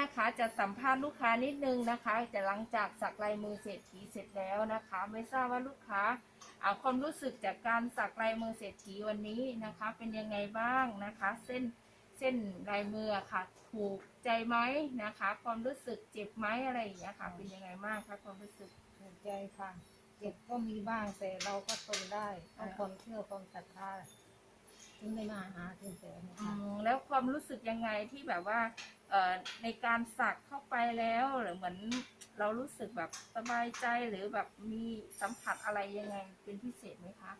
นะคะจะสัมภาษณ์ลูกค้านิดนึงนะคะ จะหลังจากสักลายมือเศรษฐีเสร็จแล้วนะคะ ไม่ทราบว่าลูกค้าเอาความรู้สึกจากการสักลายมือเศรษฐีวันนี้นะคะ เป็นยังไงบ้างนะคะ เส้นเส้นลายมือค่ะ ถูกใจไหมนะคะ ความรู้สึกเจ็บไหมอะไรอย่างเงี้ยค่ะ เป็นยังไงบ้างคะความรู้สึกถูกใจค่ะ เจ็บก็มีบ้างแต่เราก็ทนได้ต้องความเชื่อความศรัทธา ถึงได้มาหาถึงแสนอืค่ะมแล้วความรู้สึกยังไงที่แบบว่าเอ่อในการสักเข้าไปแล้วหรือเหมือนเรารู้สึกแบบสบายใจหรือแบบมีสัมผัสอะไรยังไงเป็นพิเศษไหมคะ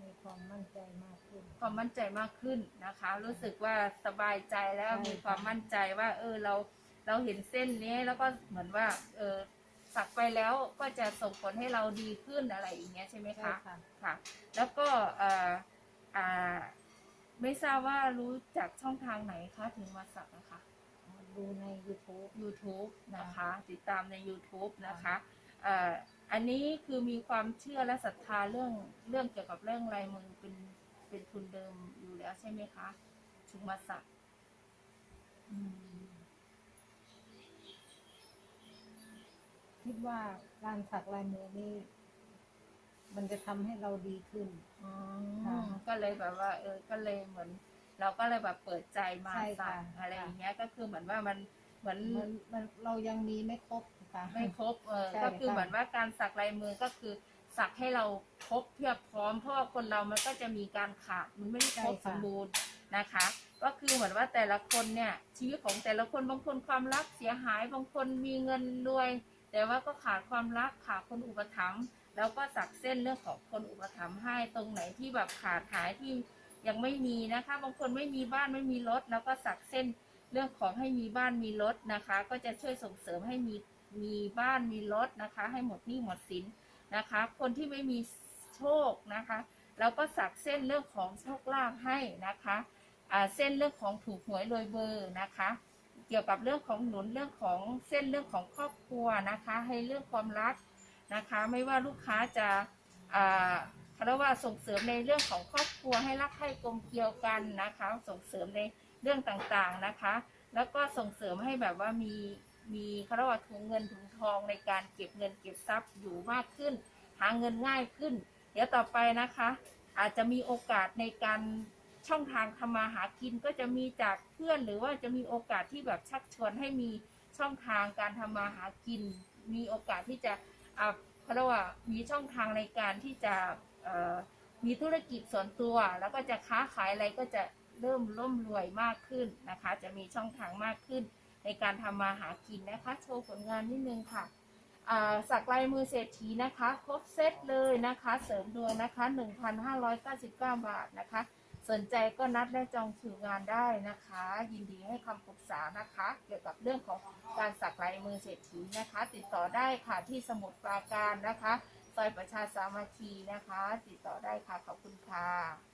มีความมั่นใจมากขึ้น ความมั่นใจมากขึ้นนะคะ รู้สึกว่าสบายใจแล้วใช่มีความมั่นใจว่า เออเราเราเห็นเส้นนี้แล้วก็เหมือนว่าเออสักไปแล้วก็จะส่งผลให้เราดีขึ้นอะไรอย่างเงี้ยใช่ไหมใช่คะ ค่ะ ค่ะแล้วก็เอ่อ อ่า ไม่ทราบว่ารู้จากช่องทางไหนคะถึงมาสักนะคะ ดูใน YouTube YouTube นะคะ ติดตามใน YouTube นะคะเอ่ออันนี้คือมีความเชื่อและศรัทธาเรื่องเรื่องเกี่ยวกับเรื่องลายมือเป็นเป็นทุนเดิมอยู่แล้วใช่ไหมคะถึงมาสักอืมคิดว่าการสักลายมือนี่ มันจะทำให้เราดีขึ้น อืค่ะมก็เลยแบบว่า เออ ก็เลยเหมือน เราก็เลยแบบเปิดใจมาใช่สัค่ะกอะไรอย่างเงี้ย ก็คือเหมือนว่ามันเหมือนมันมันเรายังมีไม่ครบค่ะ ไม่ครบเออ ใช่ก็คือค่ะ เหมือนว่าการสักลายมือก็คือ สักให้เราครบเพียบพร้อม เพราะว่าคนเรามันก็จะมีการขาด มันไม่ได้ครบสมบูรณ์นะคะ ก็คือเหมือนว่าแต่ละคนเนี่ย ชีวิตของแต่ละคนบางคนความรักเสียหาย บางคนมีเงินรวย แต่ว่าก็ขาดความรักขาดคนอุปถัมภ์แล้วก็สักเส้นเรื่องของคนอุปถัมภ์ให้ตรงไหนที่แบบขาดหายที่ยังไม่มีนะคะ บางคนไม่มีบ้านไม่มีรถ แล้วก็สักเส้นเรื่องของให้มีบ้านมีรถนะคะ ก็จะช่วยส่งเสริมให้มีมีบ้านมีรถนะคะ ให้หมดหนี้หมดสินนะคะ คนที่ไม่มีโชคนะคะแล้วก็สักเส้นเรื่องของโชคลาภให้นะคะเส้นเรื่องของถูกหวยรวยเบอร์นะคะ เกี่ยวกับเรื่องของหนุนเรื่องของเส้นเรื่องของครอบครัวนะคะ ให้เรื่องความรักนะคะ ไม่ว่าลูกค้าจะเขาเรียกว่าส่งเสริมในเรื่องของครอบครัวให้รักให้กลมเกลียวกันนะคะ ส่งเสริมในเรื่องต่างๆนะคะ แล้วก็ส่งเสริมให้แบบว่ามีมีเขาเรียกว่าถุงเงินถุงทองในการเก็บเงินเก็บทรัพย์อยู่มากขึ้น หาเงินง่ายขึ้น เดี๋ยวต่อไปนะคะ อาจจะมีโอกาสในการ ช่องทางทำมาหากินก็จะมีจากเพื่อนหรือว่าจะมีโอกาสที่แบบชักชวนให้มีช่องทางการทำมาหากิน มีโอกาสที่จะอ่าเขาเรียกว่ามีช่องทางในการที่จะเอ่อมีธุรกิจส่วนตัว แล้วก็จะค้าขายอะไรก็จะเริ่มร่ำรวยมากขึ้นนะคะ จะมีช่องทางมากขึ้นในการทำมาหากินนะคะ โชว์ผลงานนิดนึงค่ะสักลายมือเศรษฐีนะคะ ครบเซตเลยนะคะ เสริมดวงนะคะ 1,599 บาทนะคะ สนใจก็นัดและจองคิวงานได้นะคะ ยินดีให้คำปรึกษานะคะ เกี่ยวกับเรื่องของการสักลายมือเศรษฐีนะคะ ติดต่อได้ค่ะที่สมุทรปราการนะคะซอยประชาสามัคคีนะคะ ติดต่อได้ค่ะขอบคุณค่ะ